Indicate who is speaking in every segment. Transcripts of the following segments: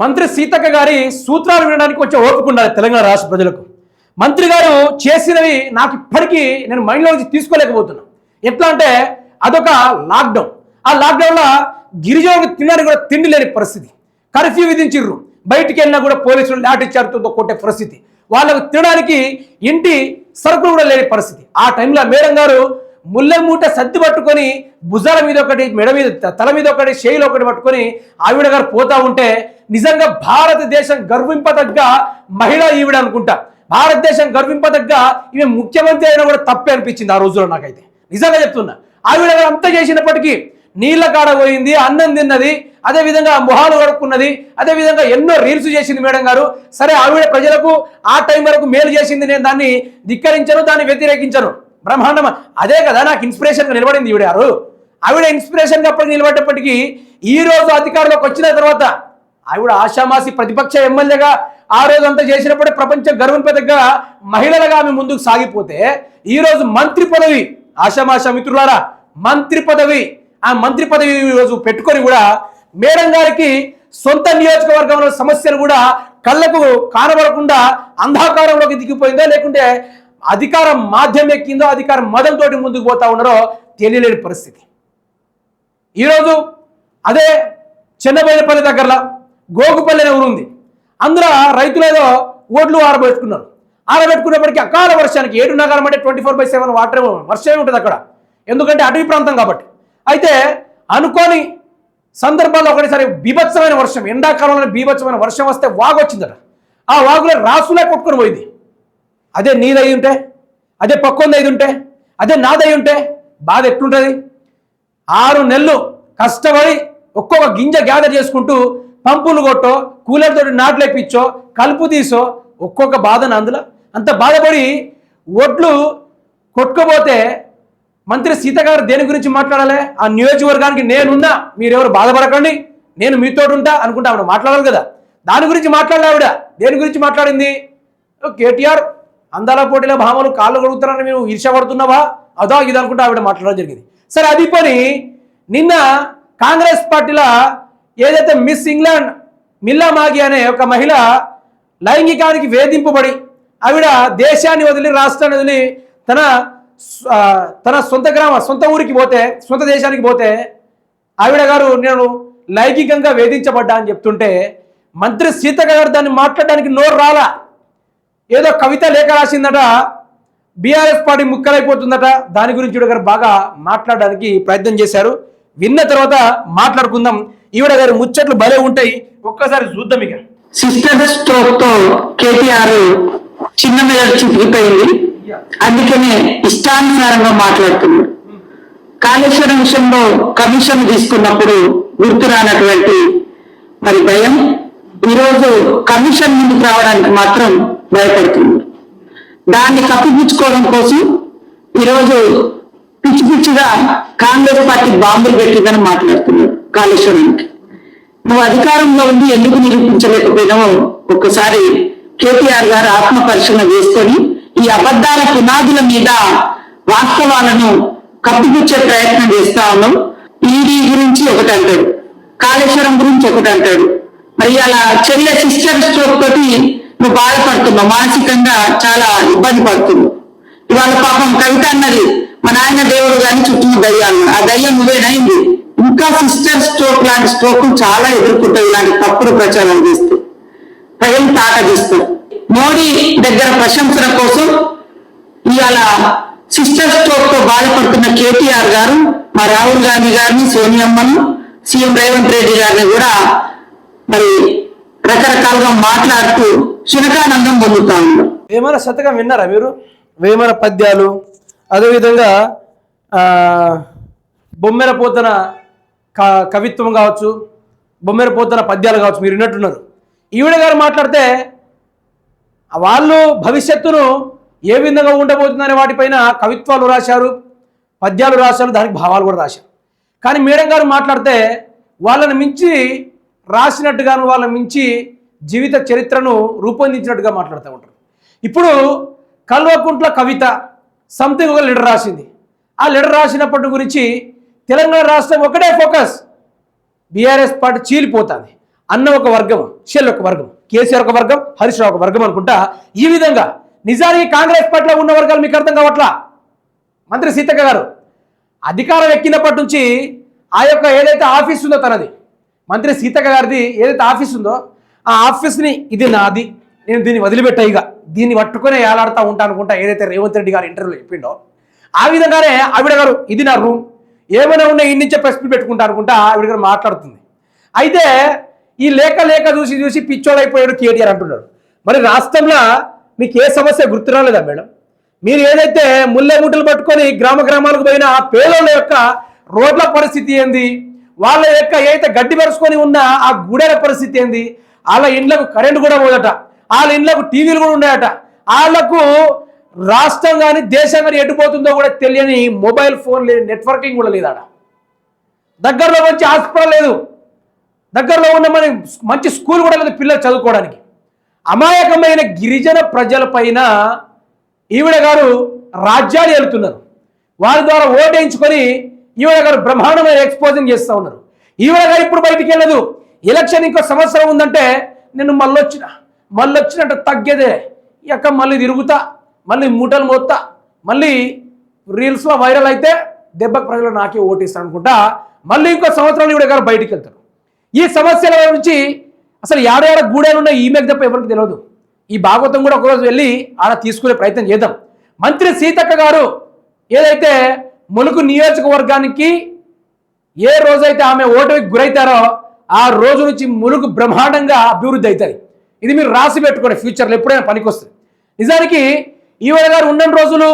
Speaker 1: మంత్రి సీతక్క గారి సూత్రాలు వినడానికి కొంచెం ఓపిక ఉండాలి తెలంగాణ రాష్ట్ర ప్రజలకు. మంత్రి గారు చేసినవి నాకు ఇప్పటికీ నేను మైండ్లో నుంచి తీసుకోలేకపోతున్నా. ఎట్లా అంటే అదొక లాక్డౌన్ ఆ లాక్డౌన్లో గిరిజనులకు తినడానికి కూడా తిండి లేని పరిస్థితి. కర్ఫ్యూ విధించిర్రు. బయటికి వెళ్ళినా కూడా పోలీసులు లాఠీ కొట్టే పరిస్థితి. వాళ్ళకు తినడానికి ఇంటి సరుకులు కూడా లేని పరిస్థితి. ఆ టైంలో మేడం గారు ముళ్ళ మూట సర్ది పట్టుకొని భుజాల మీద ఒకటి మెడ మీద తల మీద ఒకటి చేయిలో ఒకటి పట్టుకొని ఆవిడ గారు పోతా ఉంటే నిజంగా భారతదేశం గర్వింపదగ్గ మహిళ ఈవిడ అనుకుంటా. భారతదేశం గర్వింపదగ్గ ఈమె ముఖ్యమంత్రి అయినా కూడా తప్పే అనిపించింది ఆ రోజులో నాకైతే. నిజంగా చెప్తున్నా. ఆవిడ గారు అంతా చేసినప్పటికీ నీళ్ళ కాడ పోయింది అన్నం తిన్నది అదే విధంగా మొహాలు కడుక్కున్నది అదే విధంగా ఎన్నో రీల్స్ చేసింది మేడం గారు. సరే ఆవిడ ప్రజలకు ఆ టైం వరకు మేలు చేసింది నేను దాన్ని ధిక్కరించను దాన్ని వ్యతిరేకించను. బ్రహ్మాండం. అదే కదా నాకు ఇన్స్పిరేషన్గా నిలబడింది ఈవిడ గారు. ఆవిడ ఇన్స్పిరేషన్గా అప్పటికి నిలబడ్డప్పటికీ ఈ రోజు అధికారంలోకి వచ్చిన తర్వాత ఆవిడ ఆశామాసి ప్రతిపక్ష ఎమ్మెల్యేగా ఆ రోజు అంతా చేసినప్పుడే ప్రపంచం గర్వింపదగ్గ మహిళలుగా ఆమె ముందుకు సాగిపోతే ఈ రోజు మంత్రి పదవి ఆశామాష మిత్రులారా మంత్రి పదవి ఆ మంత్రి పదవి ఈ రోజు పెట్టుకొని కూడా మేడం గారికి సొంత నియోజకవర్గంలో సమస్యలు కూడా కళ్ళకు కానబడకుండా అంధాకారంలోకి దిగిపోయిందా లేకుంటే అధికారం మాధ్యం ఎక్కిందో అధికారం మదంతో ముందుకు పోతా ఉన్నారో తెలియలేని పరిస్థితి. ఈరోజు అదే చిన్నబైనపల్లి దగ్గరలో గోగుపల్లి అనే ఊరు ఉంది. అందులో రైతులు ఏదో ఓట్లు ఆరబెట్టుకున్నారు. ఆరబెట్టుకున్నప్పటికీ అకాల వర్షానికి ఏడు నగరం అంటే twenty four by seven water వర్షమే ఉంటుంది అక్కడ. ఎందుకంటే అటవీ ప్రాంతం కాబట్టి. అయితే అనుకోని సందర్భాల్లో ఒకటిసారి బీభత్సమైన వర్షం ఎండాకాలంలో బీభత్సమైన వర్షం వస్తే వాగు వచ్చిందట. ఆ వాగులో రాసులే కొట్టుకొని పోయింది. అదే నీదై ఉంటే అదే పక్కొంది అయి ఉంటే అదే నాదై ఉంటే బాధ ఎట్లుంటుంది? ఆరు నెలలు కష్టపడి ఒక్కొక్క గింజ గ్యాదర్ చేసుకుంటూ పంపులు కొట్టో కూలర్తో నాట్లేపించో కలుపు తీసో ఒక్కొక్క బాధను అందులో. అంత బాధపడి ఒడ్లు కొట్టుకోపోతే మంత్రి సీత గారు దేని గురించి మాట్లాడాలి? ఆ నియోజకవర్గానికి నేనున్నా మీరెవరు బాధపడకండి నేను మీతో ఉంటా అనుకుంటా ఆవిడ మాట్లాడాలి కదా. దాని గురించి మాట్లాడలే ఆవిడ. దేని గురించి మాట్లాడింది? ఓ కేటీఆర్ అందాల పోటీలో భామలు కాళ్ళు కడుగుతారని మీరు ఈర్షపడుతున్నావా అదో ఇది అనుకుంటా ఆవిడ మాట్లాడడం జరిగింది. సరే అది పని నిన్న కాంగ్రెస్ పార్టీలో ఏదైతే మిస్ ఇంగ్లాండ్ మిల్లా మాగి అనే ఒక మహిళ లైంగికానికి వేధింపబడి ఆవిడ దేశాన్ని వదిలి రాష్ట్రాన్ని వదిలి తన తన సొంత గ్రామ సొంత ఊరికి పోతే సొంత దేశానికి పోతే ఆవిడ గారు నేను లైంగికంగా వేధించబడ్డా అని చెప్తుంటే మంత్రి సీతక్క గారు దాన్ని మాట్లాడడానికి నోరు రాలా? ఏదో కవిత లేఖ రాసిందట బీఆర్ఎస్ పార్టీ ముక్కలైపోతుందట. దాని గురించి ఈవిడ గారు బాగా మాట్లాడడానికి ప్రయత్నం చేశారు. విన్న తర్వాత మాట్లాడుకుందాం. ఈవిడ గారి ముచ్చట్లు భలే ఉంటాయి. ఒక్కసారి చూద్దాం ఇక.
Speaker 2: సిస్టర్ స్ట్రోక్తో కేటీఆర్ చిన్న మెదడు చూపిపోయింది అందుకనే ఇష్టానుసారంగా మాట్లాడుతున్నాడు. కాళేశ్వరం విషయంలో కమిషన్ తీసుకున్నప్పుడు గుర్తు రానటువంటి మరి భయం. ఈరోజు కమిషన్ ముందుకు రావడానికి మాత్రం భయపడుతుంది. దాన్ని కప్పిపుచ్చుకోవడం కోసం ఈరోజు పిచ్చి పిచ్చిగా కాంగ్రెస్ పార్టీ బాంబులు పెట్టిందని మాట్లాడుతున్నారు కాళేశ్వరానికి. నువ్వు అధికారంలో ఉండి ఎందుకు నిరూపించలేకపోయినావో ఒక్కసారి కేటీఆర్ గారు ఆత్మ పరిశీలన చేసుకొని ఈ అబద్ధాల పునాదుల మీద వాస్తవాలను కప్పిపుచ్చే ప్రయత్నం చేస్తా ఉన్నావు. ఈడీ గురించి ఒకటి అంటాడు. కాళేశ్వరం గురించి ఒకటి అంటాడు. మరి అలా చెల్లె సిస్టర్ స్ట్రోక్ తోటి నువ్వు బాధపడుతున్నావు మానసికంగా చాలా ఇబ్బంది పడుతున్నావు. ఇవాళ పాపం కవిత అన్నది మా నాయన దేవుడు గాని చుట్టూ దయ్యాలు ఆ దయ్యం నువ్వేనైంది ఇంకా సిస్టర్ స్ట్రోక్ లాంటి స్ట్రోక్ చాలా ఎదుర్కొంటాయి ఇలాంటి తప్పుడు ప్రచారం చేస్తే. ప్రజలు తాకదిస్తారు మోడీ దగ్గర ప్రశంసల కోసం ఇవాళ సిస్టర్ స్ట్రోక్తో బాధపడుతున్న కేటీఆర్ గారు మా రాహుల్ గాంధీ గారిని సోనియమ్మను సీఎం రేవంత్ రెడ్డి గారిని కూడా మరి రకరకాలుగా మాట్లాడుతూ శునకానందం పొందుతా ఉన్నారు
Speaker 1: వేమన శతకం విన్నారా మీరు? వేమన పద్యాలు అదేవిధంగా బొమ్మెర పోతన కవిత్వం కావచ్చు బొమ్మెర పోతన పద్యాలు కావచ్చు మీరు విన్నట్టున్నారు. ఈవిడ గారు మాట్లాడితే వాళ్ళు భవిష్యత్తును ఏ విధంగా ఉండబోతుందనే వాటిపైన కవిత్వాలు రాశారు పద్యాలు రాశారు దానికి భావాలు కూడా రాశారు. కానీ మేడం గారు మాట్లాడితే వాళ్ళని మించి రాసినట్టుగాను వాళ్ళని మించి జీవిత చరిత్రను రూపొందించినట్టుగా మాట్లాడుతూ ఉంటారు. ఇప్పుడు కల్వకుంట్ల కవిత సంథింగ్ ఒక లెటర్ రాసింది. ఆ లెటర్ రాసినప్పటి గురించి తెలంగాణ రాష్ట్రం ఒకటే ఫోకస్ బీఆర్ఎస్ పార్టీ చీలిపోతుంది. అన్న ఒక వర్గం షెల్ ఒక వర్గం కేసీఆర్ ఒక వర్గం హరీష్ రావు ఒక వర్గం అనుకుంటా ఈ విధంగా నిజానికి కాంగ్రెస్ పార్టీలో ఉన్న వర్గాలు మీకు అర్థం కావట్లా? మంత్రి సీతక్క గారు అధికారం ఎక్కినప్పటి నుంచి ఆ యొక్క ఏదైతే ఆఫీస్ ఉందో తనది మంత్రి సీతక్క గారిది ఏదైతే ఆఫీస్ ఉందో ఆ ఆఫీస్ని ఇది నాది. నేను దీన్ని వదిలిపెట్టాయిగా దీన్ని పట్టుకునే ఏలాడుతూ ఉంటా అనుకుంటా ఏదైతే రేవంత్ రెడ్డి గారు ఇంటర్వ్యూలో చెప్పిండో. ఆ విధంగానే ఆవిడ గారు ఇది నా రూమ్. ఏమైనా ఉన్నా ఈ నుంచే ప్రెస్ పెట్టుకుంటా అనుకుంటా ఆవిడ గారు మాట్లాడుతుంది. అయితే ఈ లేక లేక చూసి చూసి పిచ్చోడైపోయాడు కేటీఆర్ అంటున్నాడు. మరి రాష్ట్రంలో మీకు ఏ సమస్య గుర్తు రాలేదా మేడం? మీరు ఏదైతే ముల్లె ముట్టలు పట్టుకొని గ్రామ గ్రామాలకు పోయిన ఆ పేదోళ్ళ యొక్క రోడ్ల పరిస్థితి ఏంది? వాళ్ళ యొక్క ఏదైతే గడ్డి పరుచుకొని ఉన్న ఆ గుడెల పరిస్థితి ఏంది? వాళ్ళ ఇండ్లకు కరెంట్ కూడా పోదట. వాళ్ళ ఇండ్లకు టీవీలు కూడా ఉన్నాయట. వాళ్ళకు రాష్ట్రం కానీ దేశం కానీ ఎటుపోతుందో కూడా తెలియని మొబైల్ ఫోన్ లేని నెట్వర్కింగ్ కూడా లేదాడ దగ్గరలో మంచి హాస్పిటల్ లేదు. దగ్గరలో ఉన్న మన మంచి స్కూల్ కూడా లేదు పిల్లలు చదువుకోవడానికి. అమాయకమైన గిరిజన ప్రజలపైన ఈవిడ గారు రాజ్యాలు వెళ్తున్నారు వారి ద్వారా ఓటేయించుకొని ఈవిడ గారు బ్రహ్మాండమైన ఎక్స్పోజింగ్ చేస్తూ ఉన్నారు. ఈవిడ గారు ఇప్పుడు బయటికి వెళ్ళదు ఎలక్షన్ ఇంకో సంవత్సరం ఉందంటే నేను మళ్ళొచ్చిన మళ్ళొచ్చినట్టు తగ్గేదే. ఇక మళ్ళీ తిరుగుతా మళ్ళీ మూటలు మోత్తా మళ్ళీ రీల్స్లో వైరల్ అయితే దెబ్బ ప్రజలు నాకే ఓటేస్తాను అనుకుంటా మళ్ళీ ఇంకో సంవత్సరాలు కూడా గారు బయటికి వెళ్తారు. ఈ సమస్యల గురించి అసలు యాడాడ గూడెలున్న ఈమెకు తప్ప ఎవరికి తెలియదు ఈ భాగవతం కూడా ఒకరోజు వెళ్ళి ఆడ తీసుకునే ప్రయత్నం చేద్దాం. మంత్రి సీతక్క గారు ఏదైతే ములుగు నియోజకవర్గానికి ఏ రోజైతే ఆమె ఓటమికి గురైతారో ఆ రోజు నుంచి ములుగు బ్రహ్మాండంగా అభివృద్ధి అవుతాయి. ఇది మీరు రాసి పెట్టుకోండి ఫ్యూచర్లో ఎప్పుడైనా పనికొస్తుంది. నిజానికి ఈవెల గారు ఉన్న రోజులు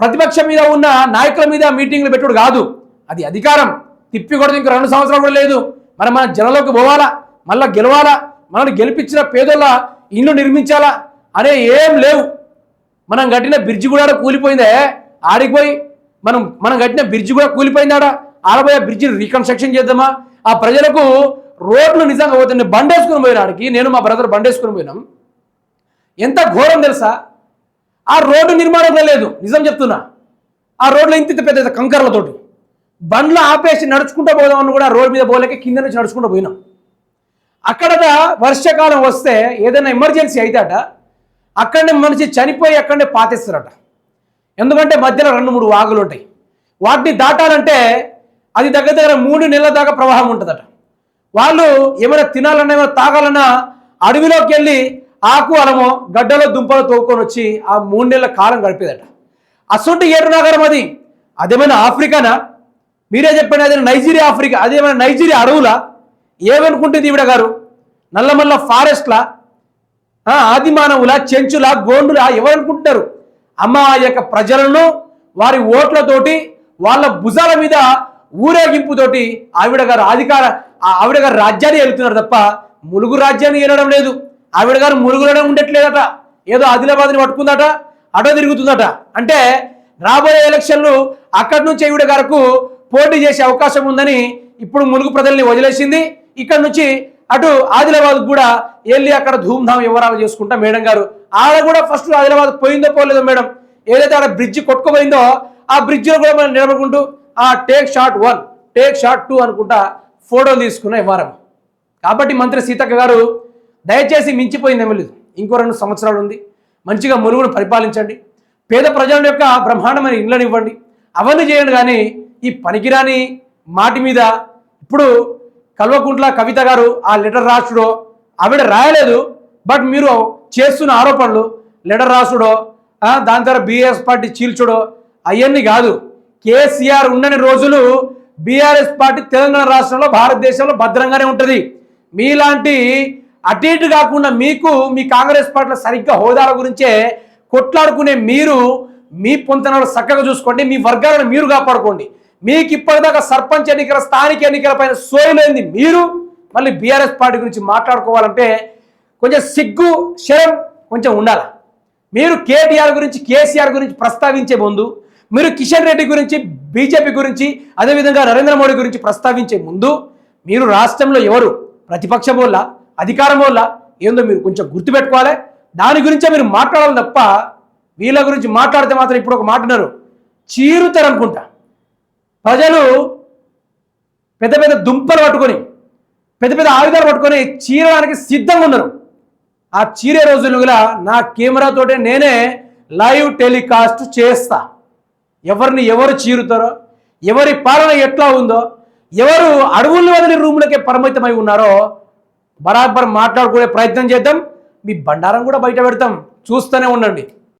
Speaker 1: ప్రతిపక్షం మీద ఉన్న నాయకుల మీద మీటింగ్లు పెట్టుడు కాదు. అది అధికారం. తిప్పి కొడితే ఇంక రెండు సంవత్సరాలు కూడా లేదు. మరి మన జనంలోకి పోవాలా? మళ్ళీ గెలవాలా? మనల్ని గెలిపించిన పేదోళ్ళ ఇల్లు నిర్మించాలా? అనే ఏం లేవు. మనం కట్టిన బ్రిడ్జి కూడా కూలిపోయిందే. ఆడిపోయి మనం మనం కట్టిన బ్రిడ్జి కూడా కూలిపోయిందాడా? ఆడపోయి ఆ బ్రిడ్జిని రీకన్స్ట్రక్షన్ చేద్దామా? ఆ ప్రజలకు రోడ్లు నిజంగా పోతుంది బండేసుకుని పోయినాడికి నేను మా బ్రదర్ బండేసుకుని పోయినాం. ఎంత ఘోరం తెలుసా? ఆ రోడ్డు నిర్మాణం లేదు నిజం చెప్తున్నా. ఆ రోడ్లు ఇంత పెద్ద పెద్ద కంకర్లతోటి. బండ్లు ఆపేసి నడుచుకుంటూ పోదామని కూడా రోడ్డు మీద పోలేక కింద నుంచి నడుచుకుంటూ పోయినాం. అక్కడ వర్షాకాలం వస్తే ఏదైనా ఎమర్జెన్సీ అయితేట అక్కడనే మనిషి చనిపోయి అక్కడనే పాతేస్తారట. ఎందుకంటే మధ్యలో రెండు మూడు వాగులు ఉంటాయి వాటిని దాటాలంటే అది దగ్గర దగ్గర మూడు నెలల దాకా ప్రవాహం ఉంటుందట. వాళ్ళు ఏమైనా తినాలన్నా ఏమైనా తాగాలన్నా అడవిలోకి వెళ్ళి ఆకు అలమో గడ్డలో దుంపలు తోకొని వచ్చి ఆ మూడు నెలల కాలం గడిపేదట. అసొంటి ఏడు నగరం అది. అదేమైనా ఆఫ్రికానా? మీరే చెప్పండి అదే నైజీరియా ఆఫ్రికా అదేమైనా నైజీరియా అడవులా? ఏమనుకుంటుంది ఈవిడ గారు? నల్లమల్ల ఫారెస్ట్లా? ఆ, ఆది మానవుల చెంచుల గోండులా ఎవరనుకుంటున్నారు? అమ్మ ఆ యొక్క ప్రజలను వారి ఓట్లతోటి వాళ్ళ భుజాల మీద ఊరేగింపుతోటి ఆవిడ గారు అధికార ఆవిడ గారు రాజ్యాన్ని ఏలుతున్నారు తప్ప ములుగు రాజ్యాన్ని వెళ్ళడం లేదు. ఆవిడ గారు ములుగులోనే ఉండట్లేదట. ఏదో ఆదిలాబాద్ని పట్టుకుందట అటో తిరుగుతుందట. అంటే రాబోయే ఎలక్షన్లు అక్కడి నుంచి ఈవిడ గారికి పోటీ చేసే అవకాశం ఉందని ఇప్పుడు ములుగు ప్రజల్ని వదిలేసింది. ఇక్కడ నుంచి అటు ఆదిలాబాద్ కూడా వెళ్ళి అక్కడ ధూమ్ధామ్ వివరాలు చేసుకుంటా మేడం గారు. ఆడ కూడా ఫస్ట్ ఆదిలాబాద్ పోయిందో పోలేదో మేడం. ఏదైతే ఆడ బ్రిడ్జ్ కొట్టుకుపోయిందో ఆ బ్రిడ్జ్లో కూడా మనం నిలబడుకుంటూ ఆ take shot one take shot two అనుకుంటా ఫోటోలు తీసుకున్న వ్యవహారం కాబట్టి మంత్రి సీతక్క గారు దయచేసి మించిపోయింది ఎమ్మెల్యే ఇంకో రెండు సంవత్సరాలు ఉంది. మంచిగా మురుగును పరిపాలించండి. పేద ప్రజల యొక్క బ్రహ్మాండమైన ఇళ్ళని ఇవ్వండి అవన్నీ చేయండి కానీ ఈ పనికిరాని మాటి మీద ఇప్పుడు కల్వకుంట్ల కవిత గారు ఆ లెటర్ రాసుడో ఆవిడ రాయలేదు. బట్ మీరు చేస్తున్న ఆరోపణలు లెటర్ రాసుడో దాని ద్వారా బీఎస్ పార్టీ చీల్చుడో అవన్నీ కాదు. కేసీఆర్ ఉండని రోజులు బీఆర్ఎస్ పార్టీ తెలంగాణ రాష్ట్రంలో భారతదేశంలో భద్రంగానే ఉంటుంది. మీలాంటి అటు ఇటు కాకుండా మీకు మీ కాంగ్రెస్ పార్టీలో సరిగ్గా హోదాల గురించే కొట్లాడుకునే మీరు మీ పొంతనాలు చక్కగా చూసుకోండి మీ వర్గాలను మీరు కాపాడుకోండి. మీకు ఇప్పటిదాకా సర్పంచ్ ఎన్నికల స్థానిక ఎన్నికల పైన సోయలేంది మీరు. మళ్ళీ బీఆర్ఎస్ పార్టీ గురించి మాట్లాడుకోవాలంటే కొంచెం సిగ్గు శరం కొంచెం ఉండాలి. మీరు కేటీఆర్ గురించి కేసీఆర్ గురించి ప్రస్తావించే ముందు మీరు కిషన్ రెడ్డి గురించి బీజేపీ గురించి అదేవిధంగా నరేంద్ర మోడీ గురించి ప్రస్తావించే ముందు మీరు రాష్ట్రంలో ఎవరు? ప్రతిపక్షం వల్ల అధికారం వల్ల ఏందో మీరు కొంచెం గుర్తుపెట్టుకోవాలి. దాని గురించే మీరు మాట్లాడాలి తప్ప వీళ్ళ గురించి మాట్లాడితే మాత్రం ఇప్పుడు ఒక మాట ఉన్నారు చీరుతారు అనుకుంటా. ప్రజలు పెద్ద పెద్ద దుంపలు పట్టుకొని పెద్ద పెద్ద ఆయుధాలు పట్టుకొని చీరడానికి సిద్ధంగా ఉన్నారు. ఆ చీరే రోజులు కూడా నా కెమెరాతోటే నేనే లైవ్ టెలికాస్ట్ చేస్తా. ఎవరిని ఎవరు చీరుతారో ఎవరి పాలన ఎట్లా ఉందో ఎవరు అడవులు వదిలి రూములకే పరిమితమై ఉన్నారో బరాబర్ మాట్లాడుకునే ప్రయత్నం చేద్దాం. మీ బండారం కూడా బయట పెడతాం. చూస్తూనే ఉండండి.